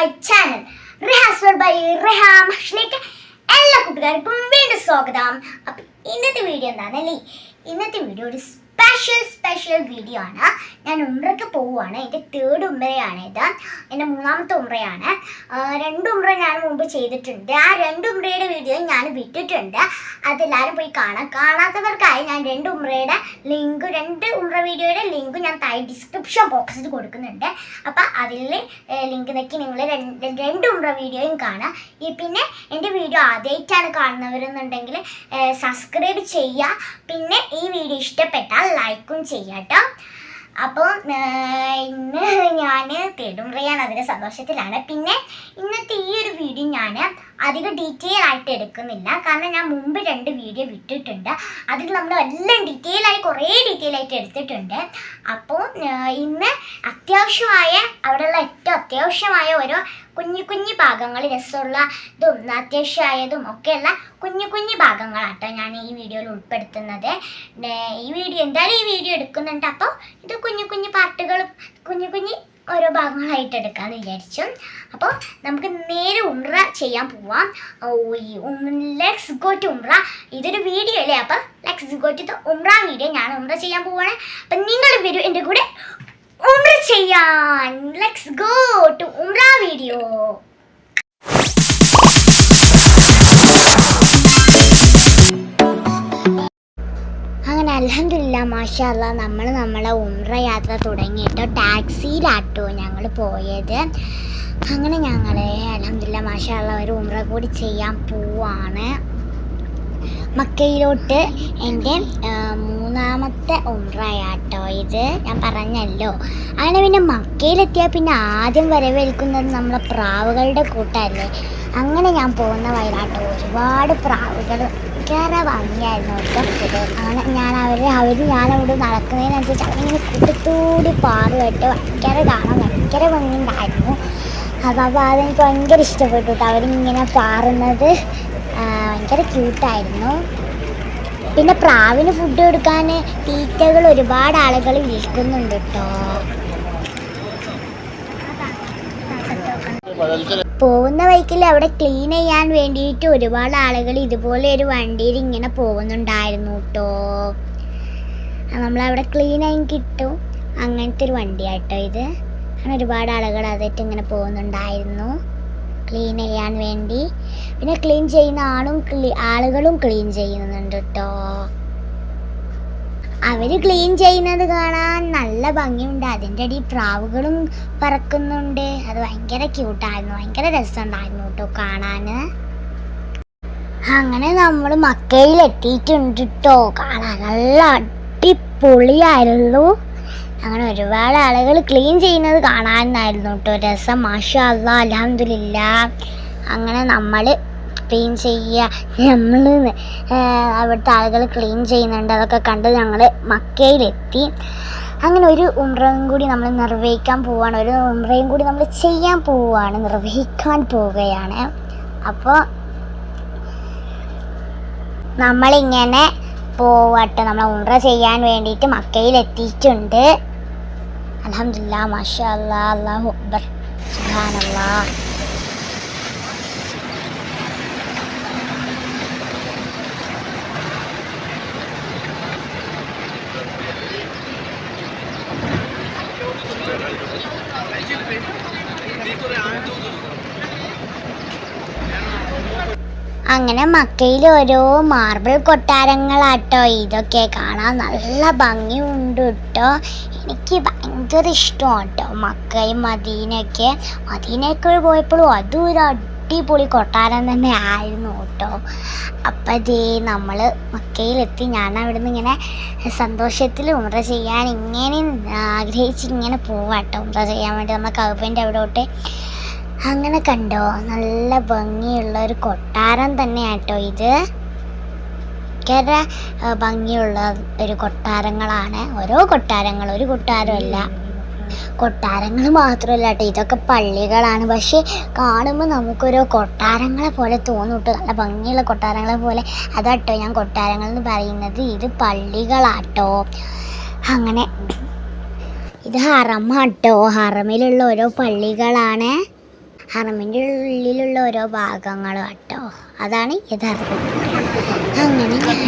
My channel Rihas by Riham ഹഷ്ലേക്ക് എല്ലാ കൂട്ടുകാർക്കും വീണ്ടും സ്വാഗതം. അപ്പം ഇന്നത്തെ വീഡിയോ എന്താണെന്നല്ലേ ഇന്നത്തെ വീഡിയോ ഒരു സ്പെഷ്യൽ സ്പെഷ്യൽ വീഡിയോ ആണ്. ഞാൻ ഉമ്രയ്ക്ക് പോവുകയാണ് എന്റെ തേർഡ് ഉമ്രയാണ് ഇത്. എന്റെ മൂന്നാമത്തെ ഉമ്രയാണ് രണ്ട് ഉമ്ര ഞാൻ മുമ്പ് ചെയ്തിട്ടുണ്ട്. ആ രണ്ട് ഉമ്രയുടെ വീഡിയോ ഞാൻ വിട്ടിട്ടുണ്ട്. അതെല്ലാവരും പോയി കാണാം. കാണാത്തവർക്കായി ഞാൻ രണ്ട് ഉമ്രയുടെ ലിങ്ക് രണ്ട് ഉമ്ര വീഡിയോയുടെ ലിങ്ക് ഞാൻ താഴെ ഡിസ്ക്രിപ്ഷൻ ബോക്സിൽ കൊടുക്കുന്നുണ്ട്. അപ്പം അതിൽ ലിങ്ക് നോക്കി നിങ്ങൾ രണ്ട് ഉമ്ര വീഡിയോയും കാണാം. ഈ പിന്നെ എന്റെ വീഡിയോ ആദ്യമായിട്ടാണ് കാണുന്നവരെന്നുണ്ടെങ്കിൽ സബ്സ്ക്രൈബ് ചെയ്യുക. പിന്നെ ഈ വീഡിയോ ഇഷ്ടപ്പെട്ടാൽ ലൈക്കും ചെയ്യാട്ടോ. അപ്പോൾ ഇന്ന് ഞാൻ തേടുംറയാണ് അതിന്റെ സന്തോഷത്തിലാണ്. പിന്നെ ഇന്നത്തെ ഈ ഒരു വീഡിയോ ഞാൻ അധികം ഡീറ്റെയിൽ ആയിട്ട് എടുക്കുന്നില്ല. കാരണം ഞാൻ മുമ്പ് രണ്ട് വീഡിയോ വിട്ടിട്ടുണ്ട്. അതിൽ നമ്മൾ എല്ലാം ഡീറ്റെയിൽ ആയി കുറേ ഡീറ്റെയിൽ ആയിട്ട് എടുത്തിട്ടുണ്ട്. അപ്പോൾ ഇന്ന് അത്യാവശ്യമായ അവിടെയുള്ള ഏറ്റവും അത്യാവശ്യമായ ഓരോ കുഞ്ഞു കുഞ്ഞു ഭാഗങ്ങൾ രസമുള്ള ഇതും അത്യാവശ്യമായതും ഒക്കെയുള്ള കുഞ്ഞു കുഞ്ഞു ഭാഗങ്ങളാട്ടോ ഞാൻ ഈ വീഡിയോയിൽ ഉൾപ്പെടുത്തുന്നത്. ഈ വീഡിയോ എന്തായാലും ഈ വീഡിയോ എടുക്കുന്നുണ്ട്. അപ്പോൾ ഇത് കുഞ്ഞു കുഞ്ഞു പാർട്ടുകളും കുഞ്ഞു കുഞ്ഞു ഓരോ ഭാഗങ്ങളായിട്ട് എടുക്കാമെന്ന് വിചാരിച്ചു. അപ്പോൾ നമുക്ക് നേരെ ഉമ്ര ചെയ്യാൻ പോവാം. ലെക്സ് ഗോ ടു ഉമ്ര ഇതൊരു വീഡിയോ അല്ലേ? അപ്പോൾ ലെക്സ് ഗോ ടു ഉമ്ര വീഡിയോ ഞാൻ ഉമ്ര ചെയ്യാൻ പോവാണ്. അപ്പം നിങ്ങൾ വരൂ എന്റെ കൂടെ ഉമ്ര ചെയ്യാൻ. ലെക്സ് ഗോ ടു ഉമ്ര വീഡിയോ അങ്ങനെ അലഹമില്ല മാഷല്ല നമ്മൾ നമ്മളെ ഉമ്ര യാത്ര തുടങ്ങിയിട്ട് ടാക്സിയിലാട്ടോ ഞങ്ങൾ പോയത്. അങ്ങനെ ഞങ്ങൾ അലഹമില്ല മാഷല്ല ഒരു ഉമ്ര കൂടി ചെയ്യാൻ പോവാണ്. മക്കയിലോട്ട് എന്റെ മൂന്നാമത്തെ ഉമ്രയാട്ടോ ഇത്. ഞാൻ പറഞ്ഞല്ലോ. അങ്ങനെ പിന്നെ മക്കയിലെത്തിയാൽ പിന്നെ ആദ്യം വരവേൽക്കുന്നത് നമ്മളെ പ്രാവുകളുടെ കൂട്ടല്ലേ. അങ്ങനെ ഞാൻ പോകുന്ന വയലാട്ടോ ഒരുപാട് പ്രാവുകൾ ഭയങ്കര ഭംഗിയായിരുന്നു കേട്ടോ അങ്ങനെ ഞാൻ അവർ അവർ ഞാനവിടെ നടക്കുന്നതിനനുസരിച്ച് അവരിങ്ങനെ കൂട്ടത്തോടി പാടുമായിട്ട് ഭയങ്കര കാണാൻ ഭയങ്കര ഭംഗിയുണ്ടായിരുന്നു. അപ്പോൾ അപ്പോൾ അതെനിക്ക് ഭയങ്കര ഇഷ്ടപ്പെട്ടു കേട്ടോ അവരിങ്ങനെ പാറുന്നത് ഭയങ്കര ക്യൂട്ടായിരുന്നു പിന്നെ പ്രാവിന് ഫുഡ് കൊടുക്കാൻ തീറ്റകൾ ഒരുപാട് ആളുകൾ വിൽക്കുന്നുണ്ട് കേട്ടോ. പോകുന്ന വഴിക്കിൽ അവിടെ ക്ലീൻ ചെയ്യാൻ വേണ്ടിയിട്ട് ഒരുപാട് ആളുകൾ ഇതുപോലെ ഒരു വണ്ടിയിൽ ഇങ്ങനെ പോകുന്നുണ്ടായിരുന്നു കേട്ടോ നമ്മളവിടെ ക്ലീൻ ആയി കിട്ടും. അങ്ങനത്തെ ഒരു വണ്ടിയാട്ടോ ഇത്. അങ്ങനെ ഒരുപാട് ആളുകൾ അതായിട്ട് ഇങ്ങനെ പോകുന്നുണ്ടായിരുന്നു. ക്ലീൻ ചെയ്യാൻ വേണ്ടി. പിന്നെ ക്ലീൻ ചെയ്യുന്ന ആളും ആളുകളും ക്ലീൻ ചെയ്യുന്നുണ്ട് കേട്ടോ അവർ ക്ലീൻ ചെയ്യുന്നത് കാണാൻ നല്ല ഭംഗിയുണ്ട്. അതിന്റെ അടി പ്രാവുകളും പറക്കുന്നുണ്ട്. അത് ഭയങ്കര ക്യൂട്ടായിരുന്നു ഭയങ്കര രസമുണ്ടായിരുന്നു കേട്ടോ കാണാൻ അങ്ങനെ നമ്മൾ മക്കയിൽ എത്തിയിട്ടുണ്ട് കേട്ടോ കാണാൻ നല്ല അടിപൊളിയായിരുന്നു. അങ്ങനെ ഒരുപാട് ആളുകൾ ക്ലീൻ ചെയ്യുന്നത് കാണാനായിരുന്നു കേട്ടോ രസം മാഷ അല്ല അലഹമില്ല അങ്ങനെ നമ്മൾ ക്ലീൻ ചെയ്യുക നമ്മൾ അവിടുത്തെ ആളുകൾ ക്ലീൻ ചെയ്യുന്നുണ്ട്. അതൊക്കെ കണ്ട് ഞങ്ങൾ മക്കയിലെത്തി. അങ്ങനെ ഒരു ഉമ്രയും കൂടി നമ്മൾ നിർവഹിക്കാൻ പോവുകയാണ് ഒരു ഉമ്രയും കൂടി നമ്മൾ ചെയ്യാൻ പോവുകയാണ് നിർവഹിക്കാൻ പോവുകയാണ്. അപ്പോൾ നമ്മളിങ്ങനെ പോവട്ടെ. നമ്മൾ ഉംറ ചെയ്യാൻ വേണ്ടിയിട്ട് മക്കയിൽ എത്തിയിട്ടുണ്ട് അലഹമില്ല മാഷാ അല്ലാ അള്ളാഹു അക്ബർ. സുബ്ഹാനല്ലാ അങ്ങനെ മക്കയിൽ ഓരോ മാർബിൾ കൊട്ടാരങ്ങളാട്ടോ. ഇതൊക്കെ കാണാൻ നല്ല ഭംഗിയുണ്ട് കേട്ടോ എനിക്ക് ഭയങ്കര ഇഷ്ടമാണ് കേട്ടോ മക്കയും മദീനയൊക്കെ. മദീനയൊക്കെ പോയപ്പോഴും അതും ഒരു അടിപൊളി കൊട്ടാരം തന്നെ ആയിരുന്നു കേട്ടോ അപ്പം ഇതേ നമ്മൾ മക്കയിലെത്തി. ഞാൻ അവിടെ നിന്ന് ഇങ്ങനെ സന്തോഷത്തിൽ ഉമ്ര ചെയ്യാൻ ഇങ്ങനെ ആഗ്രഹിച്ച് ഇങ്ങനെ പോവാട്ടോ. ഉമ്ര ചെയ്യാൻ വേണ്ടി നമ്മൾ കവിന്റെ അവിടോട്ട് അങ്ങനെ കണ്ടോ? നല്ല ഭംഗിയുള്ള ഒരു കൊട്ടാരം തന്നെയാട്ടോ ഇത്. ഭയങ്കര ഭംഗിയുള്ള ഒരു കൊട്ടാരങ്ങളാണ്. ഓരോ കൊട്ടാരങ്ങൾ ഒരു കൊട്ടാരമല്ല. കൊട്ടാരങ്ങൾ മാത്രമല്ല കേട്ടോ ഇതൊക്കെ പള്ളികളാണ്. പക്ഷേ കാണുമ്പോൾ നമുക്കൊരു കൊട്ടാരങ്ങളെ പോലെ തോന്നും നല്ല ഭംഗിയുള്ള കൊട്ടാരങ്ങളെ പോലെ. അതാട്ടോ ഞാൻ കൊട്ടാരങ്ങൾ എന്ന് പറയുന്നത്. ഇത് പള്ളികളാട്ടോ. അങ്ങനെ. ഇത് ഹറമാട്ടോ. ഹറമിലുള്ള ഓരോ പള്ളികളാണ്. ഹറമിന്റെ ഉള്ളിലുള്ള ഓരോ ഭാഗങ്ങളും കേട്ടോ. അതാണ് യഥാർത്ഥം. അങ്ങനെ ഞാൻ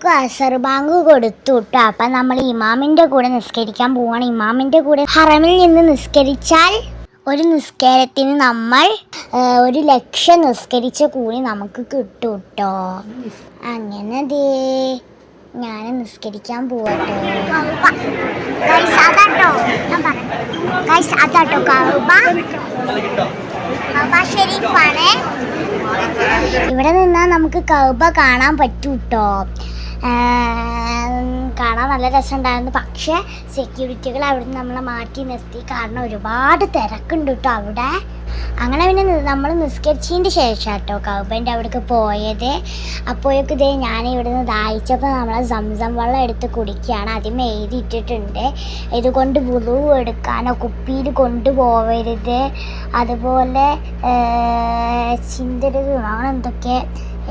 എത്തിയപ്പോഴേക്കും അസർ ബാങ്ക് കൊടുത്തു കേട്ടോ അപ്പം നമ്മൾ ഇമാമിന്റെ കൂടെ നിസ്കരിക്കാൻ പോവാണ്. ഇമാമിന്റെ കൂടെ ഹറമിൽ നിന്ന് നിസ്കരിച്ചാൽ ഒരു നിസ്കാരത്തിന് നമ്മൾ ഒരു ലക്ഷം നിസ്കരിച്ച കൂലി നമുക്ക് കിട്ടും കേട്ടോ അങ്ങനെ ഞാൻ നിസ്കരിക്കാൻ പോവാട്ടോ. അതാട്ടോ. ഷെരീഫാണേ. ഇവിടെ നിന്നാൽ നമുക്ക് കൗബ കാണാൻ പറ്റൂ കേട്ടോ കാണാൻ നല്ല രസമുണ്ടായിരുന്നു. പക്ഷേ സെക്യൂരിറ്റികൾ അവിടെ നമ്മളെ മാറ്റി നിർത്തി. കാരണം ഒരുപാട് തിരക്കുണ്ട് കേട്ടോ അവിടെ. അങ്ങനെ പിന്നെ നമ്മൾ നിസ്കരിച്ചതിന്റെ ശേഷം കേട്ടോ കൗബന്റെ അവിടേക്ക് പോയത്. അപ്പോഴേക്കും ഇതേ ഞാൻ ഇവിടെ നിന്ന് ദാഹിച്ചപ്പോൾ നമ്മൾ സംസം വെള്ളം എടുത്ത് കുടിക്കുകയാണ്. ആദ്യം എഴുതിയിട്ടിട്ടുണ്ട് ഇതുകൊണ്ട് വുളു എടുക്കാനോ കുപ്പിയിൽ കൊണ്ടുപോകരുത് അതുപോലെ ചിന്തരുത് അങ്ങനെ എന്തൊക്കെ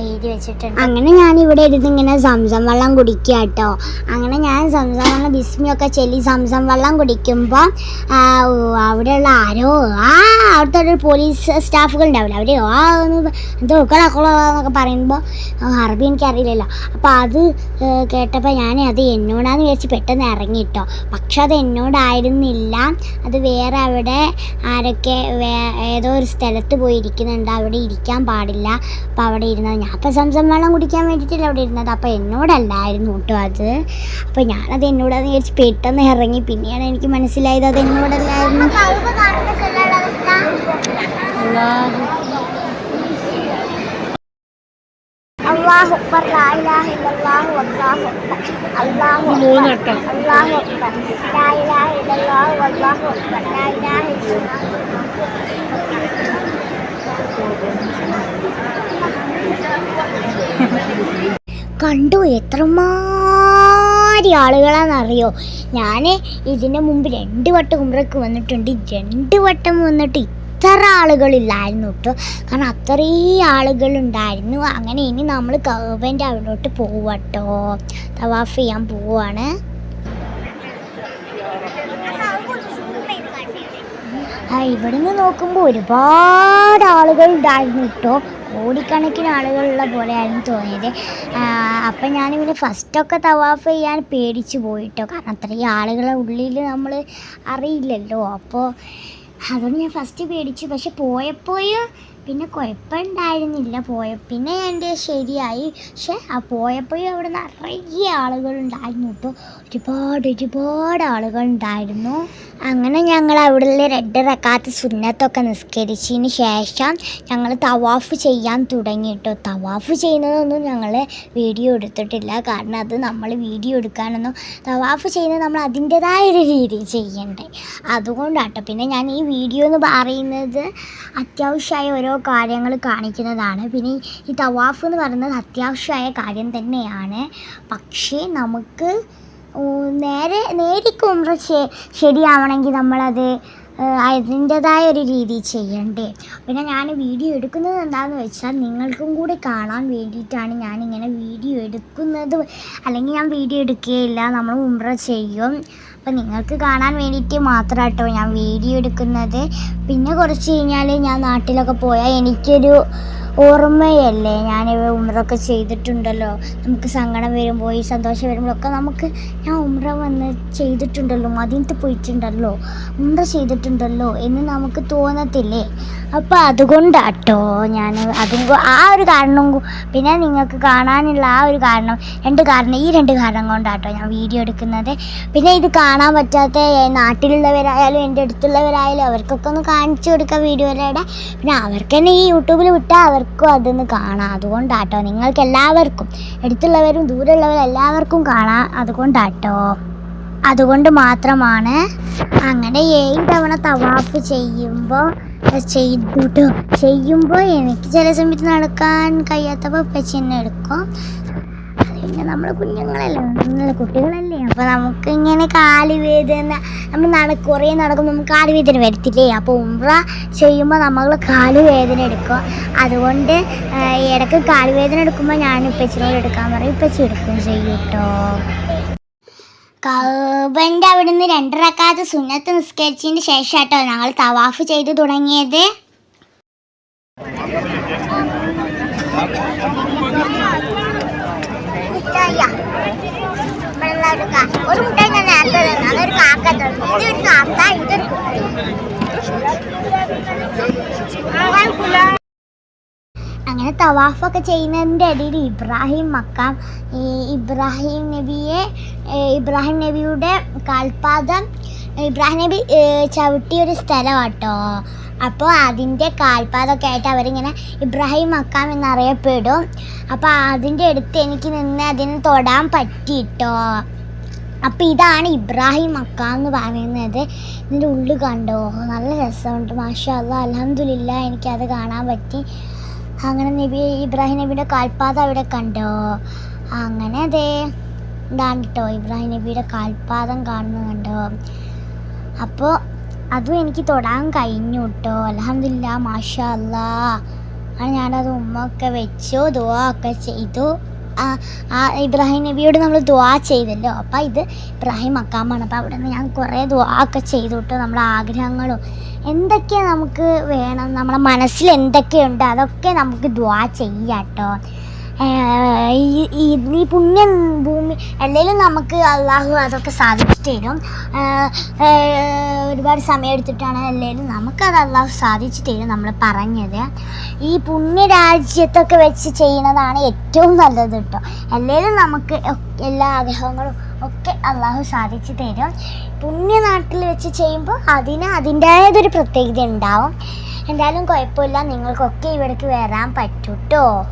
എഴുതി വെച്ചിട്ടുണ്ട്. അങ്ങനെ ഞാൻ ഇവിടെ ഇരുന്ന് ഇങ്ങനെ സംസം വെള്ളം കുടിക്കുക കേട്ടോ. അങ്ങനെ ഞാൻ സംസം വെള്ളം ബിസ്മിയൊക്കെ ചെല്ലി സംസം വെള്ളം കുടിക്കുമ്പോൾ അവിടെയുള്ള ആരോ ആ അവിടുത്തെ ഒരു പോലീസ് സ്റ്റാഫുകൾ ഉണ്ടാവില്ല? അവർ ആ ഒന്ന് എന്തോ എന്നൊക്കെ പറയുമ്പോൾ അറബി എനിക്കറിയില്ലല്ലോ. അപ്പോൾ അത് കേട്ടപ്പോൾ ഞാൻ അത് എന്നോടാന്ന് വിചാരിച്ച് പെട്ടെന്ന് ഇറങ്ങി കേട്ടോ പക്ഷെ അത് എന്നോടായിരുന്നില്ല. അത് വേറെ അവിടെ ആരൊക്കെ ഏതോ ഒരു സ്ഥലത്ത് പോയി ഇരിക്കുന്നുണ്ട് അവിടെ ഇരിക്കാൻ പാടില്ല. അപ്പോൾ അവിടെ ഇരുന്നത് ഞാൻ അപ്പോൾ സംസം വെള്ളം കുടിക്കാൻ വേണ്ടിയിട്ടല്ല അവിടെ ഇരുന്നത്? അപ്പോൾ എന്നോടല്ലായിരുന്നു കേട്ടോ അത്. അപ്പോൾ ഞാനത് എന്നോടാന്ന് വിചാരിച്ച് പെട്ടെന്ന് ഇറങ്ങി. പിന്നെയാണ് എനിക്ക് മനസ്സിലായത് അത് എന്നോടല്ലായിരുന്നു. അള്ളാഹു അക്ബർ ലാ ഇലാഹ ഇല്ലല്ലാഹു അല്ലാഹു അക്ബർ. അല്ലാഹു അക്ബർ അല്ലാഹു അക്ബർ. ലാ ഇലാഹ ഇല്ലല്ലാഹു അല്ലാഹു അക്ബർ. ലാ ഇലാഹ ഇല്ലല്ലാഹു കണ്ടു എത്രമാരി ആളുകളാണെന്നറിയോ? ഞാൻ ഇതിന്റെ മുമ്പ് രണ്ട് വട്ടം ഉമ്രക്ക് വന്നിട്ടുണ്ട്. രണ്ട് വട്ടം വന്നിട്ട് ഇത്ര ആളുകളില്ലായിരുന്നു കേട്ടോ കാരണം അത്രയും ആളുകളുണ്ടായിരുന്നു. അങ്ങനെ ഇനി നമ്മൾ കൗബന്റെ അവിടോട്ട് പോവട്ടോ തവാഫ് ചെയ്യാൻ പോവാണ്. ഇവിടുന്ന് നോക്കുമ്പോൾ ഒരുപാട് ആളുകൾ ഉണ്ടായിരുന്നു കേട്ടോ കോടിക്കണക്കിന് ആളുകളുള്ള പോലെയായിരുന്നു തോന്നിയത്. അപ്പം അപ്പം ഞാനിങ്ങനെ ഫസ്റ്റൊക്കെ തവാഫ് ചെയ്യാൻ പേടിച്ചു പോയിട്ടോ. കാരണം അത്രയും ആളുകളെ ഉള്ളിൽ നമ്മൾ അറിയില്ലല്ലോ. അപ്പോൾ അതുകൊണ്ട് ഞാൻ ഫസ്റ്റ് പേടിച്ചു. പക്ഷെ പോയപ്പോഴും പിന്നെ കുഴപ്പമുണ്ടായിരുന്നില്ല. പോയ പിന്നെ എന്റെ ശരിയായി. പക്ഷെ ആ പോയപ്പോഴും അവിടെ നിറയെ ആളുകളുണ്ടായിരുന്നു കേട്ടോ. ഒരുപാട് ഒരുപാട് ആളുകളുണ്ടായിരുന്നു. അങ്ങനെ ഞങ്ങൾ അവിടെയുള്ള റെഡ് റക്കാത്ത് സുന്നത്തൊക്കെ നിസ്കരിച്ചതിന് ശേഷം ഞങ്ങൾ തവാഫ് ചെയ്യാൻ തുടങ്ങി കേട്ടോ. തവാഫ് ചെയ്യുന്നതൊന്നും ഞങ്ങൾ വീഡിയോ എടുത്തിട്ടില്ല. കാരണം അത് നമ്മൾ വീഡിയോ എടുക്കാനൊന്നും തവാഫ് ചെയ്യുന്നത് നമ്മൾ അതിന്റെതായൊരു രീതിയിൽ ചെയ്യണ്ടേ. അതുകൊണ്ടാട്ടോ. പിന്നെ ഞാൻ ഈ വീഡിയോ എന്ന് പറയുന്നത് അത്യാവശ്യമായ ഓരോ കാര്യങ്ങൾ കാണിക്കുന്നതാണ്. പിന്നെ ഈ- തവാഫ് എന്ന് പറയുന്നത് അത്യാവശ്യമായ കാര്യം തന്നെയാണ്. പക്ഷേ നമുക്ക് നേരെ നേരിക്ക് ഉമ്ര ശരിയാവണമെങ്കിൽ നമ്മളത് അതിന്റെതായ ഒരു രീതി ചെയ്യണ്ടേ. പിന്നെ ഞാൻ വീഡിയോ എടുക്കുന്നത് എന്താണെന്ന് വെച്ചാൽ നിങ്ങൾക്കും കൂടി കാണാൻ വേണ്ടിയിട്ടാണ് ഞാനിങ്ങനെ വീഡിയോ എടുക്കുന്നത്. അല്ലെങ്കിൽ ഞാൻ വീഡിയോ എടുക്കുകയില്ല നമ്മൾ ഉമ്ര ചെയ്യും. അപ്പം നിങ്ങൾക്ക് കാണാൻ വേണ്ടിയിട്ട് മാത്രം കേട്ടോ ഞാൻ വീഡിയോ എടുക്കുന്നത്. പിന്നെ കുറച്ച് കഴിഞ്ഞാൽ ഞാൻ നാട്ടിലൊക്കെ പോയാൽ എനിക്കൊരു ഓർമ്മയല്ലേ? ഞാൻ ഉമ്രൊക്കെ ചെയ്തിട്ടുണ്ടല്ലോ. നമുക്ക് സങ്കടം വരുമ്പോൾ ഈ സന്തോഷം വരുമ്പോഴൊക്കെ നമുക്ക് ഞാൻ ഉമ്ര വന്ന് ചെയ്തിട്ടുണ്ടല്ലോ മദീനത്ത് പോയിട്ടുണ്ടല്ലോ ഉമ്ര ചെയ്തിട്ടുണ്ടല്ലോ എന്ന് നമുക്ക് തോന്നത്തില്ലേ? അപ്പോൾ അതുകൊണ്ടാട്ടോ ഞാൻ അതും ആ ഒരു കാരണം പിന്നെ നിങ്ങൾക്ക് കാണാനുള്ള ആ ഒരു കാരണം രണ്ട് കാരണം ഈ രണ്ട് കാരണം കൊണ്ടാട്ടോ ഞാൻ വീഡിയോ എടുക്കുന്നത്. പിന്നെ ഇത് കാണാൻ പറ്റാത്ത നാട്ടിലുള്ളവരായാലും എന്റെ അടുത്തുള്ളവരായാലും അവർക്കൊക്കെ ഒന്ന് കാണിച്ചു കൊടുക്കുക വീഡിയോയിലൂടെ. പിന്നെ അവർക്ക് തന്നെ ഈ യൂട്യൂബിൽ വിട്ടാൽ അവർക്കും അതൊന്ന് കാണാം. അതുകൊണ്ടാട്ടോ നിങ്ങൾക്ക് എല്ലാവർക്കും അടുത്തുള്ളവരും ദൂരെയുള്ളവരും എല്ലാവർക്കും കാണാം അതുകൊണ്ടാട്ടോ. അതുകൊണ്ട് മാത്രമാണ് അങ്ങനെ ഏഴ് തവണ തവാഫ് ചെയ്യുമ്പോൾ ചെയ്തുട്ടോ. ചെയ്യുമ്പോൾ എനിക്ക് ചില സമയത്ത് നടക്കാൻ കഴിയാത്തപ്പോൾ ഇപ്പം എടുക്കും. പിന്നെ നമ്മൾ കുഞ്ഞുങ്ങളല്ലേ. നമ്മൾ കുട്ടികളല്ലേ. അപ്പോൾ നമുക്ക് ഇങ്ങനെ കാൽ വേദന നമ്മൾ നട കുറേ നടക്കുമ്പോൾ നമുക്ക് കാൽ വേദന വരത്തില്ലേ? അപ്പോൾ ഉമ്ര ചെയ്യുമ്പോൾ നമ്മൾ കാൽ വേദന എടുക്കും അതുകൊണ്ട് ഇടയ്ക്ക് കാൽ വേദന എടുക്കുമ്പോൾ ഞാൻ ഇപ്പച്ചിനോട് എടുക്കാൻ പറയും. ഇപ്പച്ചി എടുക്കും ചെയ്യും കേട്ടോ കൗബന്റെ അവിടുന്ന് രണ്ടരക്കാത്ത സുന്നത്ത് നിസ്കരിച്ചതിന് ശേഷം കേട്ടോ ഞങ്ങൾ തവാഫ് ചെയ്തു തുടങ്ങിയത്. ഒരു മുട്ടായി ഞാൻ നേരത്തെ തന്നു. അതൊരു കാക്ക ഇതൊരു കാക്ക ഇതൊരു അങ്ങനെ തവാഫൊക്കെ ചെയ്യുന്നതിന്റെ ഇടയിൽ ഇബ്രാഹിം മക്കാം ഇബ്രാഹിം നബിയെ ഇബ്രാഹിം നബിയുടെ കാൽപാദം ഇബ്രാഹിം നബി ചവിട്ടിയൊരു സ്ഥലമാട്ടോ. അപ്പോൾ അതിന്റെ കാൽപ്പാതൊക്കെ ആയിട്ട് അവരിങ്ങനെ ഇബ്രാഹിം മക്കാം എന്നറിയപ്പെടും. അപ്പോൾ അതിന്റെ അടുത്ത് എനിക്ക് നിന്ന് അതിന് തൊടാൻ പറ്റിയിട്ടോ? അപ്പം ഇതാണ് ഇബ്രാഹിം മക്ക എന്ന് പറയുന്നത്. ഇതിന്റെ ഉള്ളിൽ കണ്ടോ? നല്ല രസമുണ്ട്. മാഷാ അല്ലാ അലഹമില്ല എനിക്കത് കാണാൻ പറ്റി. അങ്ങനെ നബി ഇബ്രാഹിം നബിയുടെ കാൽപ്പാത അവിടെ കണ്ടോ? അങ്ങനെ അതെ ഇതാണ് കേട്ടോ ഇബ്രാഹിം നബിയുടെ കാൽപാദം കാണുന്നത് കണ്ടോ? അപ്പോൾ അതും എനിക്ക് തൊടാൻ കഴിഞ്ഞു കേട്ടോ അലഹമില്ല മാഷാ അല്ലാ ആണ് ഞാനത് ഉമ്മ ഒക്കെ വെച്ചു ദുവാ ഒക്കെ ചെയ്തു. ആ ഇബ്രാഹിം നബിയോട് നമ്മൾ ദുവാ ചെയ്തല്ലോ. അപ്പം ഇത് ഇബ്രാഹിം അക്കാമാണ് അപ്പോൾ അവിടെ നിന്ന് ഞാൻ കുറേ ദുവാ ഒക്കെ ചെയ്തു കേട്ടോ നമ്മുടെ ആഗ്രഹങ്ങളും. എന്തൊക്കെ നമുക്ക് വേണം? നമ്മുടെ മനസ്സിൽ എന്തൊക്കെയുണ്ട്? അതൊക്കെ നമുക്ക് ദുവാ ചെയ്യാം കേട്ടോ ഈ ഈ- പുണ്യ ഭൂമി അല്ലെങ്കിലും നമുക്ക് അള്ളാഹു അതൊക്കെ സാധിച്ചു തരും. ഒരുപാട് സമയം എടുത്തിട്ടാണ് അല്ലെങ്കിലും നമുക്കത് അള്ളാഹു സാധിച്ചു തരും നമ്മൾ പറഞ്ഞത്. ഈ പുണ്യ രാജ്യത്തൊക്കെ വെച്ച് ചെയ്യുന്നതാണ് ഏറ്റവും നല്ലത് കേട്ടോ. അല്ലെങ്കിലും നമുക്ക് എല്ലാ ആഗ്രഹങ്ങളും ഒക്കെ അള്ളാഹു സാധിച്ചു തരും. പുണ്യനാട്ടിൽ വെച്ച് ചെയ്യുമ്പോൾ അതിന് അതിന്റേതൊരു പ്രത്യേകത ഉണ്ടാവും. എന്തായാലും കുഴപ്പമില്ല. നിങ്ങൾക്കൊക്കെ ഇവിടേക്ക് വരാൻ പറ്റും കേട്ടോ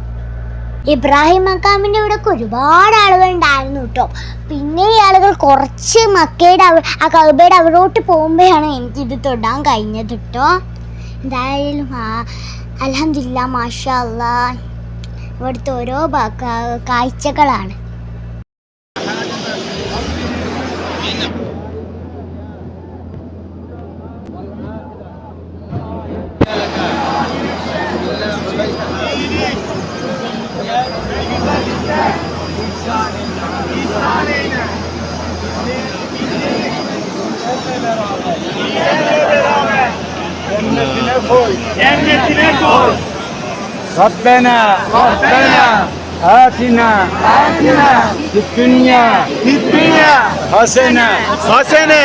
ഇബ്രാഹിം മക്കാമിന്റെ ഇവിടെയൊക്കെ ഒരുപാട് ആളുകൾ ഉണ്ടായിരുന്നു കേട്ടോ. പിന്നെ ഈ ആളുകൾ കുറച്ച് മക്കയുടെ ആ കൗബയുടെ അവിടോട്ട് പോകുമ്പോഴാണ് എനിക്കിത് തൊടാൻ കഴിഞ്ഞത് കേട്ടോ. എന്തായാലും ആ അലഹമില്ല മാഷ അല്ല ഇവിടുത്തെ ഓരോ കാഴ്ചകളാണ്. ربنا ربنا آتنا آتنا في الدنيا في الدنيا حسنة حسنة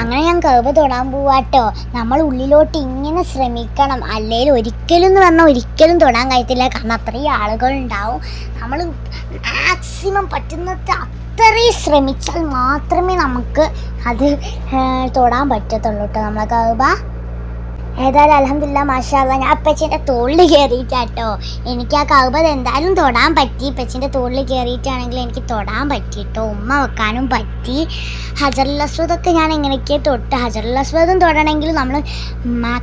അങ്ങനെ ഞാൻ കർവ് തൊടാൻ പോവാട്ടോ. നമ്മൾ ഉള്ളിലോട്ട് ഇങ്ങനെ ശ്രമിക്കണം. അല്ലെങ്കിൽ ഒരിക്കലും എന്ന് പറഞ്ഞാൽ ഒരിക്കലും തൊടാൻ കഴിയത്തില്ല. കാരണം അത്രയും ആളുകൾ ഉണ്ടാവും. നമ്മൾ മാക്സിമം പറ്റുന്നത് അത്രയും ശ്രമിച്ചാൽ മാത്രമേ നമുക്ക് അത് തൊടാൻ പറ്റത്തുള്ളൂ കേട്ടോ നമ്മളെ കർവ ഏതായാലും അലഹമില്ല മാഷാല്ല ഞാൻ അപ്പച്ചന്റെ തോളിൽ കയറിയിട്ടാട്ടോ എനിക്ക് ആ കൗബത് എന്തായാലും തൊടാൻ പറ്റി. അപ്പച്ചന്റെ തോളിൽ കയറിയിട്ടാണെങ്കിൽ എനിക്ക് തൊടാൻ പറ്റിട്ടോ ഉമ്മ വെക്കാനും പറ്റി. ഹജറുൽ അസ്വദൊക്കെ ഞാൻ എങ്ങനെയൊക്കെ തൊട്ട്. ഹജറുൽ അസ്വദും തൊടണമെങ്കിൽ നമ്മൾ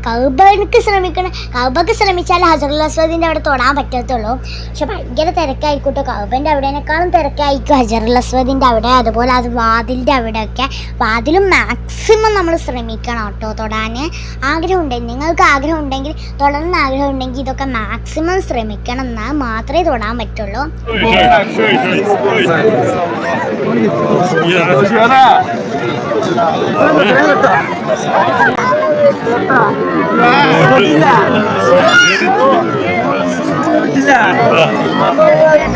കൗബക്ക് ശ്രമിക്കണം. കൗബക്ക് ശ്രമിച്ചാൽ ഹജറുൽ അസ്വദിന്റെ അവിടെ തൊടാൻ പറ്റത്തുള്ളൂ. പക്ഷെ ഭയങ്കര തിരക്കായിരിക്കും കേട്ടോ കൗബന്റെ അവിടേനേക്കാളും തിരക്കായിരിക്കും ഹജറുൽ അസ്വദിന്റെ അവിടെ അതുപോലെ അത് വാതിലിന്റെ അവിടെയൊക്കെ. വാതിലും മാക്സിമം നമ്മൾ ശ്രമിക്കണം കേട്ടോ തൊടാൻ. ആഗ്രഹമുണ്ട് നിങ്ങൾക്ക് ആഗ്രഹം ഉണ്ടെങ്കിൽ തുടർന്ന് ആഗ്രഹം ഉണ്ടെങ്കിൽ ഇതൊക്കെ മാക്സിമം ശ്രമിക്കണം. എന്നാൽ മാത്രമേ തൊടാൻ പറ്റുള്ളൂ.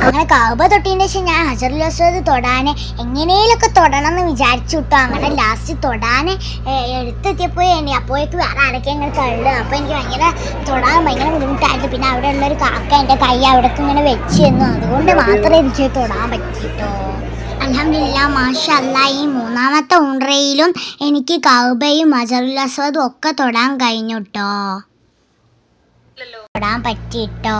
അങ്ങനെ കൗബ തൊട്ടതിന് ശേഷം ഞാൻ ഹജറുൽ അസ്വദ് തൊടാനെ എങ്ങനെയൊക്കെ തൊടണം എന്ന് വിചാരിച്ചു കിട്ടോ അങ്ങനെ ലാസ്റ്റ് തൊടാനെ എടുത്തെത്തിയപ്പോൾ അപ്പോഴേക്ക് വേറെ ആരൊക്കെ ഇങ്ങനെ തള്ളു അപ്പോൾ എനിക്ക് ഭയങ്കര തൊടാൻ ഭയങ്കര ബുദ്ധിമുട്ടായിരുന്നു. പിന്നെ അവിടെ ഉള്ളൊരു കാക്ക എന്റെ കൈ അവിടേക്ക് ഇങ്ങനെ വെച്ച് തന്നു. അതുകൊണ്ട് മാത്രമേ എനിക്ക് തൊടാൻ പറ്റിട്ടോ അലഹമില്ല മാഷല്ല ഈ മൂന്നാമത്തെ ഉണ്ട്രയിലും എനിക്ക് കൗബയും ഹജറുൽ അസ്വദും ഒക്കെ തൊടാൻ കഴിഞ്ഞു കേട്ടോ തൊടാൻ പറ്റിട്ടോ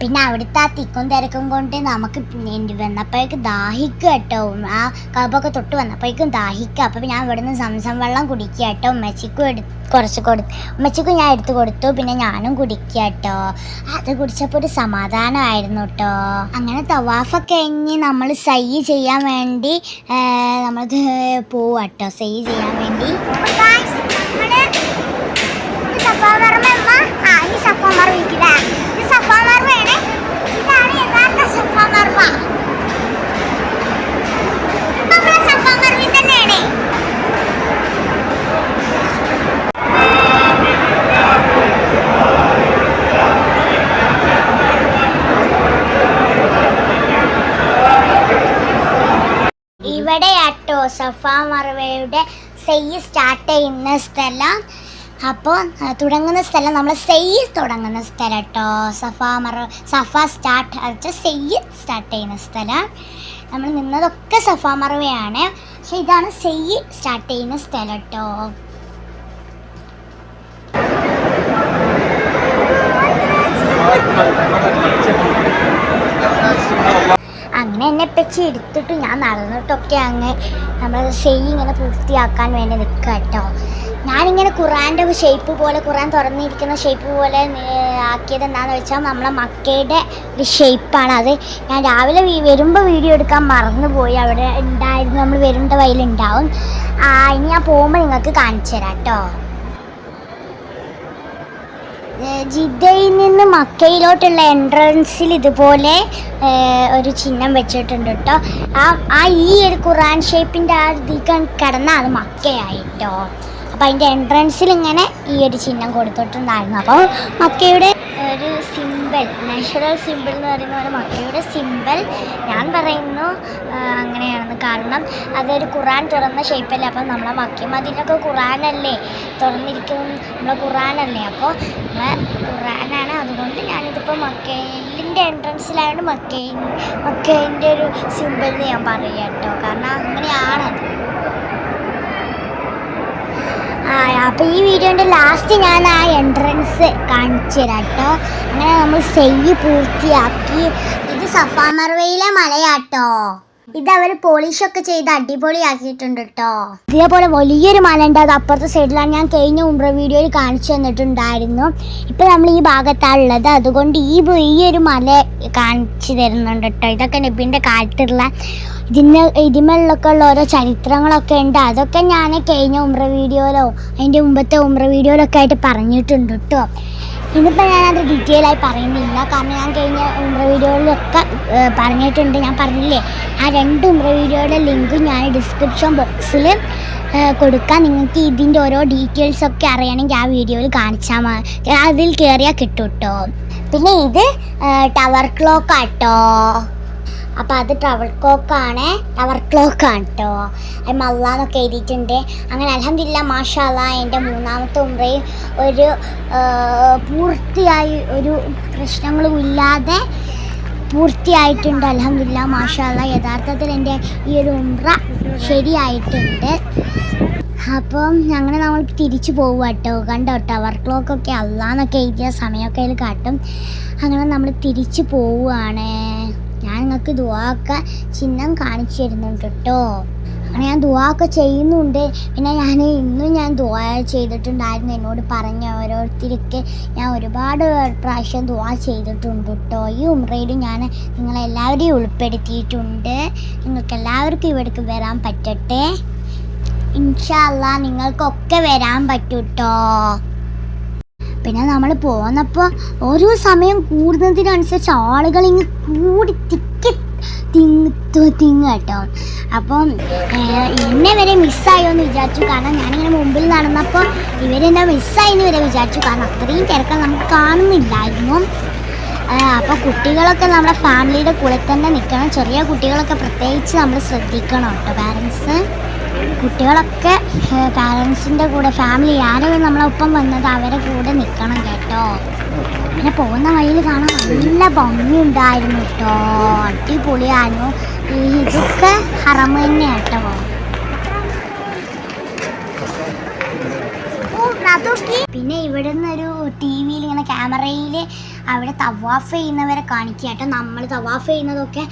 പിന്നെ അവിടുത്തെ ആ തിക്കും തിരക്കും കൊണ്ട് നമുക്ക് പിന്നെ വന്നപ്പോഴേക്ക് ദാഹിക്കുക കേട്ടോ. ആ കബൊക്കെ തൊട്ട് വന്നപ്പോഴേക്കും ദാഹിക്കുക. അപ്പോൾ ഞാൻ ഇവിടുന്ന് സംസം വെള്ളം കുടിക്കുക കേട്ടോ. ഉമ്മച്ചിക്കും എടു കുറച്ച് കൊടുത്തു ഉമ്മച്ചിക്കും ഞാൻ എടുത്തു കൊടുത്തു. പിന്നെ ഞാനും കുടിക്കുക കേട്ടോ. അത് കുടിച്ചപ്പോൾ ഒരു സമാധാനമായിരുന്നു കേട്ടോ. അങ്ങനെ തവാഫൊക്കെ കഴിഞ്ഞ് നമ്മൾ സൈ ചെയ്യാൻ വേണ്ടി നമ്മൾ പോവാട്ടോ സൈ ചെയ്യാൻ വേണ്ടി ഇത് സഫാ മർമ്മ ആ ഈ സഫാ മർമ്മ ഇത് സഫാ മർവയുടെ സെയ്യ് സ്റ്റാർട്ട് ചെയ്യുന്ന സ്ഥലം. അപ്പോൾ തുടങ്ങുന്ന സ്ഥലം നമ്മൾ സെയ്യ് തുടങ്ങുന്ന സ്ഥലം കേട്ടോ സഫ മറ സഫ സ്റ്റാർട്ട് വെച്ചാൽ സെയ്യ് സ്റ്റാർട്ട് ചെയ്യുന്ന സ്ഥലം. നമ്മൾ നിന്നതൊക്കെ സഫ മറവയാണ്. പക്ഷെ ഇതാണ് സെയ്യ് സ്റ്റാർട്ട് ചെയ്യുന്ന സ്ഥലം കേട്ടോ അങ്ങനെ എന്നെ പറ്റി എടുത്തിട്ട് ഞാൻ നടന്നിട്ടൊക്കെ അങ്ങ് നമ്മൾ ഷെയ് ഇങ്ങനെ പൂർത്തിയാക്കാൻ വേണ്ടി നിൽക്കുക കേട്ടോ ഞാനിങ്ങനെ ഖുറാന്റെ ഷേപ്പ് പോലെ ഖുറാൻ തുറന്നിരിക്കുന്ന ഷേപ്പ് പോലെ ആക്കിയത് എന്താണെന്ന് വെച്ചാൽ നമ്മളെ മക്കയുടെ ഒരു ഷേപ്പാണ് അത്. ഞാൻ രാവിലെ വരുമ്പോൾ വീഡിയോ എടുക്കാൻ മറന്നുപോയി. അവിടെ ഉണ്ടായിരുന്നു നമ്മൾ വരുന്ന വഴിയിലുണ്ടാവും ആ, ഇനി ഞാൻ പോകുമ്പോൾ നിങ്ങൾക്ക് കാണിച്ചു തരാം കേട്ടോ ജിദ്ദയിൽ നിന്ന് മക്കയിലോട്ടുള്ള എൻട്രൻസിൽ ഇതുപോലെ ഒരു ചിഹ്നം വെച്ചിട്ടുണ്ട് കേട്ടോ ആ ആ ഈ ഒരു ഖുറാൻ ഷേപ്പിന്റെ ആ ഇതിൽ കിടന്ന അത് മക്കയായിട്ടോ അപ്പം അതിന്റെ എൻട്രൻസിൽ ഇങ്ങനെ ഈ ഒരു ചിഹ്നം കൊടുത്തിട്ടുണ്ടായിരുന്നു. അപ്പോൾ മക്കയുടെ ഒരു സിമ്പിൾ നാച്ചുറൽ സിമ്പിൾ എന്ന് പറയുന്ന ഒരു മക്കയുടെ സിമ്പിൾ ഞാൻ പറയുന്നു അങ്ങനെയാണെന്ന്. കാരണം അതൊരു ഖുറാൻ തുറന്ന ഷേപ്പല്ലേ അപ്പം നമ്മളെ മക്കയും അതിനൊക്കെ ഖുറാനല്ലേ? തുറന്നിരിക്കുന്നു നമ്മളെ ഖുറാനല്ലേ? അപ്പോൾ നമ്മളെ ഖുറാനാണ്. അതുകൊണ്ട് ഞാനിതിപ്പോൾ മക്കയിലിന്റെ എൻട്രൻസിലായതുകൊണ്ട് മക്കയിൻ മക്കയിന്റെ ഒരു സിമ്പിൾ എന്ന് ഞാൻ പറയാം കേട്ടോ കാരണം അങ്ങനെയാണത്. ആ ഈ വീഡിയോന്റെ ലാസ്റ്റ് ഞാൻ ആ എൻട്രൻസ് കാണിച്ചു തരാം കേട്ടോ അങ്ങനെ നമ്മൾ സെയ്യ് പൂർത്തിയാക്കി. ഇത് സഫാമർവയിലെ മലയാട്ടോ. ഇത് പോളിഷ് ഒക്കെ ചെയ്ത് അടിപൊളിയാക്കിയിട്ടുണ്ട് കേട്ടോ ഇതേപോലെ വലിയൊരു മല ഉണ്ട് അത് അപ്പുറത്തെ സൈഡിലാണ് ഞാൻ കഴിഞ്ഞ ഉംറ വീഡിയോയിൽ കാണിച്ചു തന്നിട്ടുണ്ടായിരുന്നു. ഇപ്പം നമ്മൾ ഈ ഭാഗത്താണ് ഉള്ളത്. അതുകൊണ്ട് ഈ ഈ മല കാണിച്ചു തരുന്നുണ്ട് കേട്ടോ ഇതൊക്കെ നബിന്റെ കാലത്തുള്ള ഇതിന് ഇതിമേളിലൊക്കെ ഉള്ള ഓരോ ചരിത്രങ്ങളൊക്കെ ഉണ്ട്. അതൊക്കെ ഞാൻ കഴിഞ്ഞ ഉമ്ര വീഡിയോയിലോ അതിന്റെ മുമ്പത്തെ ഉമ്ര വീഡിയോയിലൊക്കെ ആയിട്ട് പറഞ്ഞിട്ടുണ്ട് കേട്ടോ ഇന്നിപ്പോൾ ഞാനത് ഡീറ്റെയിൽ ആയി പറയുന്നില്ല. കാരണം ഞാൻ കഴിഞ്ഞ ഉമ്ര വീഡിയോകളിലൊക്കെ പറഞ്ഞിട്ടുണ്ട്. ഞാൻ പറഞ്ഞില്ലേ? ആ രണ്ട് ഉമ്ര വീഡിയോയുടെ ലിങ്ക് ഞാൻ ഡിസ്ക്രിപ്ഷൻ ബോക്സിൽ കൊടുക്കാം. നിങ്ങൾക്ക് ഇതിന്റെ ഓരോ ഡീറ്റെയിൽസ് ഒക്കെ അറിയണമെങ്കിൽ ആ വീഡിയോയിൽ കാണിച്ചാൽ മതി അതിൽ കയറിയാൽ കിട്ടും കേട്ടോ പിന്നെ ഇത് ടവർ ക്ലോക്ക് ആട്ടോ. അപ്പോൾ അത് ടവർ ക്ലോക്കാണ് ടവർ ക്ലോക്ക് ആണ് കേട്ടോ അത് മല്ലാന്നൊക്കെ എഴുതിയിട്ടുണ്ട്. അങ്ങനെ അലഹമില്ല മാഷാല എന്റെ മൂന്നാമത്തെ ഉമ്രയും ഒരു പൂർത്തിയായി ഒരു പ്രശ്നങ്ങളും ഇല്ലാതെ പൂർത്തിയായിട്ടുണ്ട്. അലഹമില്ല മാഷാല യഥാർത്ഥത്തിൽ എന്റെ ഈ ഒരു ഉമ്ര ശരിയായിട്ടുണ്ട്. അപ്പം അങ്ങനെ നമ്മൾ തിരിച്ചു പോകുക കേട്ടോ കണ്ടോ ടവർ ക്ലോക്കൊക്കെ അല്ലാന്നൊക്കെ എഴുതിയ സമയമൊക്കെ അതിൽ കാട്ടും. അങ്ങനെ നമ്മൾ തിരിച്ചു പോവുകയാണ് ഞാൻ നിങ്ങൾക്ക് ദുവാക്ക ചിഹ്നം കാണിച്ചു തരുന്നുണ്ട് കേട്ടോ അങ്ങനെ ഞാൻ ദുവാക്ക ചെയ്യുന്നുണ്ട്. പിന്നെ ഞാൻ ഇന്നും ഞാൻ ദുവാ ചെയ്തിട്ടുണ്ടായിരുന്നു. എന്നോട് പറഞ്ഞ ഓരോരുത്തർക്ക് ഞാൻ ഒരുപാട് പ്രാവശ്യം ദുവാ ചെയ്തിട്ടുണ്ട് കേട്ടോ ഈ ഉമ്രയിൽ ഞാൻ നിങ്ങളെല്ലാവരെയും ഉൾപ്പെടുത്തിയിട്ടുണ്ട്. നിങ്ങൾക്ക് എല്ലാവർക്കും ഇവിടേക്ക് വരാൻ പറ്റട്ടെ? ഇൻഷല്ല നിങ്ങൾക്കൊക്കെ വരാൻ പറ്റൂട്ടോ. പിന്നെ നമ്മൾ പോന്നപ്പോൾ ഓരോ സമയം കൂടുന്നതിനനുസരിച്ച് ആളുകൾ ഇങ്ങ് കൂടി തിങ് തു- തിങ്ങ് കേട്ടോ. അപ്പം എന്നെ വരെ മിസ്സായോ എന്ന് വിചാരിച്ചു. കാരണം ഞാനിങ്ങനെ മുമ്പിൽ നടന്നപ്പോൾ ഇവരെന്നെ മിസ്സായി എന്ന് വരെ വിചാരിച്ചു. കാരണം അത്രയും തിരക്ക് നമുക്ക് കാണുന്നില്ലായിരുന്നു. അപ്പോൾ കുട്ടികളൊക്കെ നമ്മുടെ ഫാമിലിയുടെ കൂടെ തന്നെ നിൽക്കണം ചെറിയ കുട്ടികളൊക്കെ പ്രത്യേകിച്ച് നമ്മൾ ശ്രദ്ധിക്കണം കേട്ടോ പാരൻസ് കുട്ടികളൊക്കെ പാരൻസിന്റെ കൂടെ ഫാമിലി ആരും നമ്മളൊപ്പം വന്നത് അവരെ കൂടെ നിൽക്കണം കേട്ടോ. പിന്നെ പോകുന്ന വഴിയിൽ കാണാൻ നല്ല ഭംഗിയുണ്ടായിരുന്നു കേട്ടോ അടിപൊളിയായിരുന്നു. ഇതൊക്കെ ഹറമ തന്നെ കേട്ടോ പിന്നെ ഇവിടുന്ന് ഒരു ടി വിയിൽ ഇങ്ങനെ ക്യാമറയിൽ അവിടെ തവാഫ് ചെയ്യുന്നവരെ കാണിക്കുക കേട്ടോ നമ്മൾ തവാഫ് ചെയ്യുന്നതൊക്കെ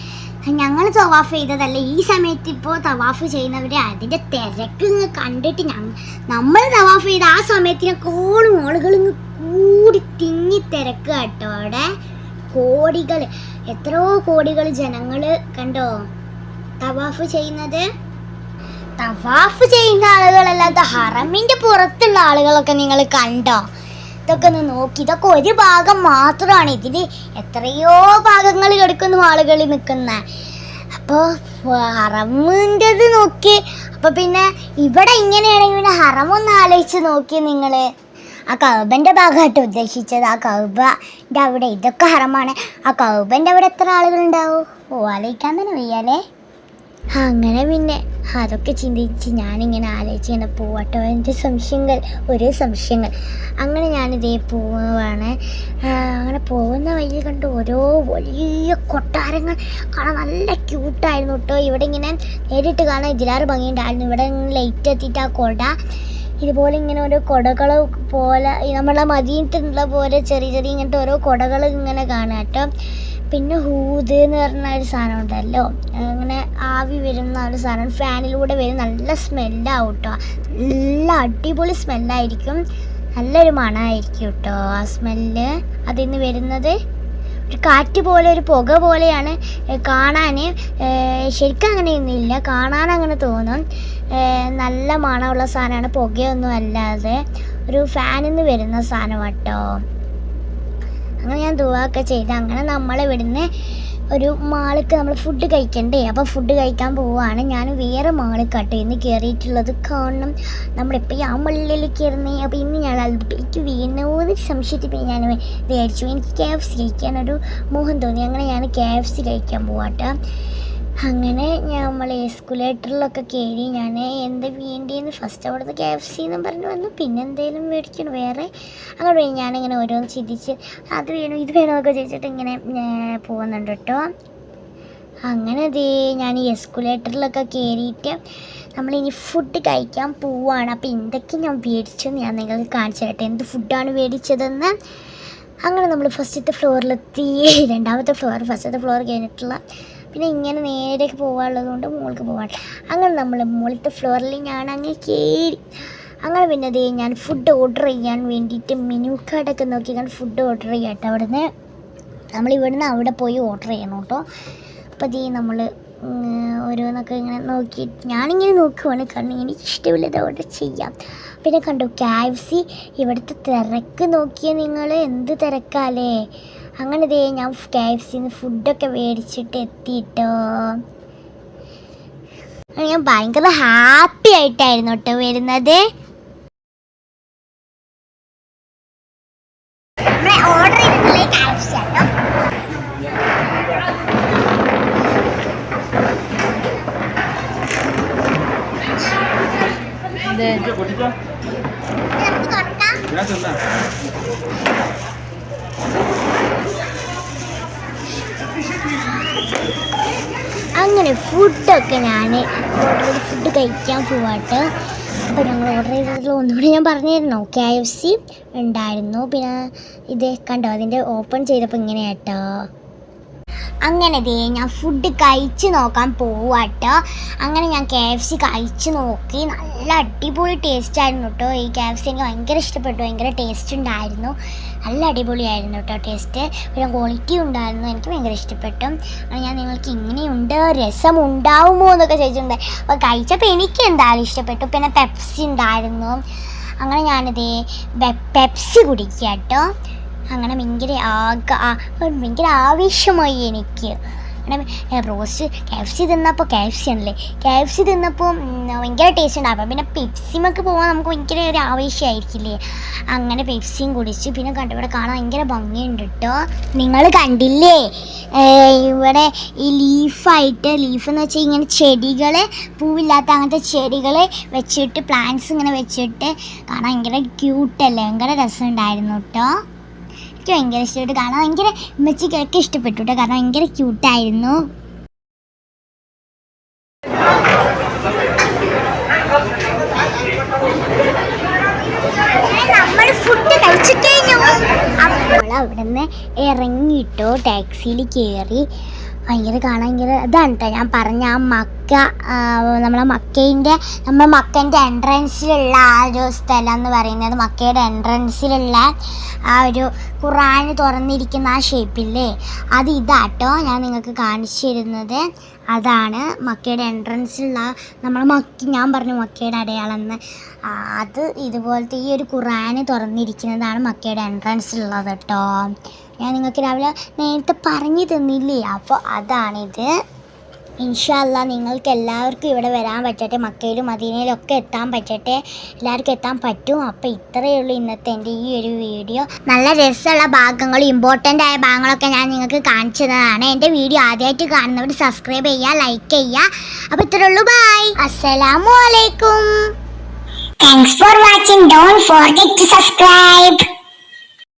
ഞങ്ങൾ തവാഫ് ചെയ്തതല്ല? ഈ സമയത്ത് ഇപ്പോൾ തവാഫ് ചെയ്യുന്നവരെ അതിന്റെ തിരക്ക് കണ്ടിട്ട് നമ്മൾ തവാഫ് ചെയ്ത ആ സമയത്തിനേക്കോളും ആളുകൾ ഇങ്ങ് കൂടി തിങ്ങി തിരക്ക് കേട്ടോ അവിടെ. കോടികൾ എത്രയോ കോടികൾ ജനങ്ങൾ കണ്ടോ? തവാഫ് ചെയ്യുന്നത്. തവാഫ് ചെയ്യുന്ന ആളുകളല്ലാത്ത ഹറമിന്റെ പുറത്തുള്ള ആളുകളൊക്കെ നിങ്ങൾ കണ്ടോ? ഇതൊക്കെ ഒന്ന് നോക്കി. ഇതൊക്കെ ഒരു ഭാഗം മാത്രമാണ്. ഇതിന് എത്രയോ ഭാഗങ്ങൾ കിടക്കുന്നു ആളുകൾ നിൽക്കുന്ന. അപ്പോൾ ഹറമിന്റെത് നോക്കി. അപ്പോൾ പിന്നെ ഇവിടെ ഇങ്ങനെയാണെങ്കിൽ പിന്നെ ഹറമൊന്ന് ആലോചിച്ച് നോക്കി നിങ്ങൾ ആ കൗബന്റെ ഭാഗമായിട്ട് ഉദ്ദേശിച്ചത് ആ കൗബന്റെ അവിടെ ഇതൊക്കെ ഹറമാണ്. ആ കൗബന്റെ അവിടെ എത്ര ആളുകളുണ്ടാവും? ഓ ആലോചിക്കാൻ തന്നെ വയ്യാലേ അങ്ങനെ പിന്നെ അതൊക്കെ ചിന്തിച്ച് ഞാനിങ്ങനെ ആലോചിച്ച് ഇങ്ങനെ പോവാട്ടോ. എന്റെ സംശയങ്ങൾ ഒരേ സംശയങ്ങൾ. അങ്ങനെ ഞാനിതേ പോവാണ്. അങ്ങനെ പോകുന്ന വഴി കണ്ട് ഓരോ വലിയ കൊട്ടാരങ്ങൾ കാണാൻ നല്ല ക്യൂട്ടായിരുന്നു കേട്ടോ. ഇവിടെ ഇങ്ങനെ നേരിട്ട് കാണാൻ ഇതിലാറ് ഭംഗിയുണ്ടായിരുന്നു. ഇവിടെ ലൈറ്റ് എത്തിയിട്ട് ആ കൊട ഇതുപോലെ ഇങ്ങനെ ഓരോ കൊടകൾ പോലെ നമ്മളെ മതിയിട്ടുള്ള പോലെ ചെറിയ ചെറിയ ഇങ്ങനത്തെ ഓരോ കൊടകൾ ഇങ്ങനെ കാണാം കേട്ടോ. പിന്നെ ഹൂത് എന്ന് പറഞ്ഞ ഒരു സാധനം ഉണ്ടല്ലോ. അങ്ങനെ ആവി വരുന്ന ഒരു സാധനം. ഫാനിലൂടെ വരും നല്ല സ്മെല്ലാവും കേട്ടോ നല്ല അടിപൊളി സ്മെല്ലായിരിക്കും. നല്ലൊരു മണമായിരിക്കും കേട്ടോ ആ സ്മെല്ല്. അതിൽ നിന്ന് വരുന്നത് ഒരു കാറ്റ് പോലെ ഒരു പുക പോലെയാണ് കാണാൻ ശരിക്കും അങ്ങനെയൊന്നുമില്ല. കാണാൻ അങ്ങനെ തോന്നും നല്ല മണമുള്ള സാധനമാണ്. പുകയൊന്നും അല്ലാതെ. ഒരു ഫാനിൽ നിന്ന് വരുന്ന സാധനം കേട്ടോ അങ്ങനെ ഞാൻ ദുവാക്കെ ചെയ്ത്. അങ്ങനെ നമ്മൾ ഇവിടുന്ന് ഒരു മാളിക്ക് നമ്മൾ ഫുഡ് കഴിക്കണ്ടേ? അപ്പോൾ ഫുഡ് കഴിക്കാൻ പോവുകയാണ് ഞാൻ വേറെ മാളിക്കാട്ടോ ഇന്ന് കയറിയിട്ടുള്ളത് കാണണം നമ്മളിപ്പോൾ ആ മള്ളിൽ കയറുന്നേ അപ്പോൾ ഇന്ന് ഞാൻ എനിക്ക് വീണൂന്ന് സംശയത്തിൽ പിന്നെ ഞാൻ വിചാരിച്ചു. എനിക്ക് കെ എഫ് സി കഴിക്കാനൊരു മോഹം തോന്നി. അങ്ങനെ ഞാൻ കെ എഫ് സി കഴിക്കാൻ പോവാട്ടോ. അങ്ങനെ ഞാൻ നമ്മൾ എസ്കുലേറ്ററിലൊക്കെ കയറി ഞാൻ എന്ത് വേണ്ടിയെന്ന് ഫസ്റ്റ് അവിടുന്ന് കെ എഫ് സി എന്നും പറഞ്ഞു വന്നു. പിന്നെ എന്തെങ്കിലും മേടിക്കണം? വേറെ അങ്ങോട്ട് പോയി. ഞാനിങ്ങനെ ഓരോന്ന് ചിന്തിച്ച് അത് വേണം ഇത് വേണമെന്നൊക്കെ ചോദിച്ചിട്ട് ഇങ്ങനെ പോകുന്നുണ്ട് കേട്ടോ. അങ്ങനെ ദേ ഞാൻ ഈ എസ്കുലേറ്ററിലൊക്കെ കയറിയിട്ട് നമ്മളിനി ഫുഡ് കഴിക്കാൻ പോവാണ്. അപ്പോൾ എന്തൊക്കെ ഞാൻ മേടിച്ചെന്ന് ഞാൻ നിങ്ങൾക്ക് കാണിച്ചു തരട്ടെ. എന്ത് ഫുഡാണ് മേടിച്ചതെന്ന്? അങ്ങനെ നമ്മൾ ഫസ്റ്റത്തെ ഫ്ലോറിലെത്തി രണ്ടാമത്തെ ഫ്ലോർ ഫസ്റ്റത്തെ ഫ്ലോർ കഴിഞ്ഞിട്ടുള്ള പിന്നെ ഇങ്ങനെ നേരേക്ക് പോകാനുള്ളത് കൊണ്ട് മുകളിലേക്ക് പോകാൻ അങ്ങനെ നമ്മൾ മുകളിലത്തെ ഫ്ലോറിൽ ഞാൻ അങ്ങ് കയറി അങ്ങനെ പിന്നെ അതേ ഞാൻ ഫുഡ് ഓർഡർ ചെയ്യാൻ വേണ്ടിയിട്ട് മെനു കാർഡൊക്കെ നോക്കി ഞാൻ ഫുഡ് ഓർഡർ ചെയ്യാം കേട്ടോ അവിടുന്ന്. നമ്മൾ ഇവിടുന്ന് അവിടെ പോയി ഓർഡർ ചെയ്യണം കേട്ടോ. അപ്പോൾ അതേ നമ്മൾ ഓരോന്നൊക്കെ ഇങ്ങനെ നോക്കി ഞാനിങ്ങനെ നോക്കുവാണ്. കാരണം എനിക്ക് ഇഷ്ടമില്ലത് ഓർഡർ ചെയ്യാം പിന്നെ കണ്ടു കെ സി ഇവിടുത്തെ തിരക്ക് നോക്കിയ നിങ്ങൾ എന്ത് തിരക്കാലേ അങ്ങനെ ഇതേ ഞാൻ കെ എഫ് സിന്ന് ഫുഡൊക്കെ മേടിച്ചിട്ട് എത്തിയിട്ടോ ഞാൻ ഭയങ്കര ഹാപ്പി ആയിട്ടായിരുന്നു കേട്ടോ വരുന്നത്. ഓർഡർ ചെയ്തിട്ടുള്ള കെ എഫ് സി ആട്ടോ? നമുക്ക് തുറക്കാം അങ്ങനെ ഫുഡൊക്കെ ഞാൻ ഓർഡർ ഫുഡ് കഴിക്കാൻ പോവാട്ട്. അപ്പോൾ ഞങ്ങൾ ഓർഡർ ചെയ്തതിൽ ഒന്നുകൂടി ഞാൻ പറഞ്ഞിരുന്നു. കെ എഫ് സി ഉണ്ടായിരുന്നു. പിന്നെ ഇത് കണ്ടോ? അതിന്റെ ഓപ്പൺ ചെയ്തപ്പോൾ ഇങ്ങനെ കേട്ടോ അങ്ങനെ ദേ ഞാൻ ഫുഡ് കഴിച്ച് നോക്കാൻ പോവാട്ടോ അങ്ങനെ ഞാൻ കെ എഫ് സി കഴിച്ച് നോക്കി. നല്ല അടിപൊളി ടേസ്റ്റ് ആയിരുന്നു കേട്ടോ ഈ കെ എഫ് സി എനിക്ക് ഭയങ്കര ഇഷ്ടപ്പെട്ടു. ഭയങ്കര ടേസ്റ്റ് ഉണ്ടായിരുന്നു. നല്ല അടിപൊളിയായിരുന്നു കേട്ടോ ടേസ്റ്റ് പിന്നെ ക്വാളിറ്റി ഉണ്ടായിരുന്നു. എനിക്ക് ഭയങ്കര ഇഷ്ടപ്പെട്ടു. അങ്ങനെ ഞാൻ നിങ്ങൾക്ക് ഇങ്ങനെയുണ്ട്. രസം ഉണ്ടാവുമോ എന്നൊക്കെ ചോദിച്ചിട്ടുണ്ട്. അപ്പോൾ കഴിച്ചപ്പോൾ എനിക്ക് എന്തായാലും ഇഷ്ടപ്പെട്ടു. പിന്നെ പെപ്സി ഉണ്ടായിരുന്നു. അങ്ങനെ ഞാനിത് പെപ്സി കുടിക്കുക കേട്ടോ അങ്ങനെ ഭയങ്കര ആക ഭയങ്കര ആവേശമായി എനിക്ക്. അങ്ങനെ റോസ്റ്റ് കെ എഫ് സി തിന്നപ്പോൾ കെ എഫ് സി ആണല്ലേ? കെ എഫ് സി തിന്നപ്പോൾ ഭയങ്കര ടേസ്റ്റ് ഉണ്ടാവും പിന്നെ പെപ്സിമൊക്കെ പോകാൻ നമുക്ക് ഭയങ്കര ഒരു ആവേശമായിരിക്കില്ലേ? അങ്ങനെ പെപ്സിയും കുടിച്ചു. പിന്നെ കണ്ടു ഇവിടെ കാണാൻ ഭയങ്കര ഭംഗിയുണ്ട് കേട്ടോ നിങ്ങൾ കണ്ടില്ലേ? ഇവിടെ ഈ ലീഫായിട്ട് ലീഫ് എന്ന് വെച്ചാൽ ഇങ്ങനെ ചെടികൾ പൂവില്ലാത്ത അങ്ങനത്തെ ചെടികൾ വെച്ചിട്ട് പ്ലാന്റ്സ് ഇങ്ങനെ വെച്ചിട്ട് കാണാൻ ഭയങ്കര ക്യൂട്ടല്ലേ ഭയങ്കര രസമുണ്ടായിരുന്നു കേട്ടോ എനിക്ക് ഭയങ്കര ഇഷ്ടപ്പെട്ടു. കാരണം ഭയങ്കര ഉമ്മച്ചിക്കൊക്കെ ഇഷ്ടപ്പെട്ടു കേട്ടോ. കാരണം ഭയങ്കര ക്യൂട്ടായിരുന്നു അവിടെ നിന്ന് ഇറങ്ങിയിട്ടോ ടാക്സിയിൽ കയറി ഭയങ്കര കാണാൻ ഭയങ്കര ഇതാണ് കേട്ടോ ഞാൻ പറഞ്ഞ ആ മക്ക നമ്മളെ മക്കേന്റെ നമ്മുടെ മക്കന്റെ എൻട്രൻസിലുള്ള ആ ഒരു സ്ഥലം എന്ന് പറയുന്നത് മക്കയുടെ എൻട്രൻസിലുള്ള ആ ഒരു ഖുറാൻ തുറന്നിരിക്കുന്ന ആ ഷേപ്പില്ലേ അത് ഇതാട്ടോ ഞാൻ നിങ്ങൾക്ക് കാണിച്ചു തരുന്നത്. അതാണ് മക്കയുടെ എൻട്രൻസിലുള്ള നമ്മൾ മക്കി ഞാൻ പറഞ്ഞു മക്കയുടെ അടയാളം എന്ന്. അത് ഇതുപോലത്തെ ഈ ഒരു ഖുറാന് തുറന്നിരിക്കുന്നതാണ് മക്കയുടെ എൻട്രൻസിലുള്ളത് കേട്ടോ ഞാൻ നിങ്ങൾക്ക് രാവിലെ നേരത്തെ പറഞ്ഞു തന്നില്ലേ? അപ്പോൾ അതാണിത്. ഇൻഷല്ല നിങ്ങൾക്ക് എല്ലാവർക്കും ഇവിടെ വരാൻ പറ്റട്ടെ മക്കയിലും മദീനയിലും ഒക്കെ എത്താൻ പറ്റട്ടെ എല്ലാവർക്കും എത്താൻ പറ്റും. അപ്പോൾ ഇത്രയേ ഉള്ളൂ ഇന്നത്തെ എന്റെ ഈ ഒരു വീഡിയോ. നല്ല രസമുള്ള ഭാഗങ്ങൾ ഇമ്പോർട്ടന്റ് ആയ ഭാഗങ്ങളൊക്കെ ഞാൻ നിങ്ങൾക്ക് കാണിച്ചു തന്നതാണ്. എന്റെ വീഡിയോ ആദ്യമായിട്ട് കാണുന്നവർ സബ്സ്ക്രൈബ് ചെയ്യുക ലൈക്ക് ചെയ്യുക. അപ്പോൾ ഇത്രയേ ഉള്ളൂ ബൈ അസ്സലാമു അലൈക്കും. Thanks for watching don't forget to subscribe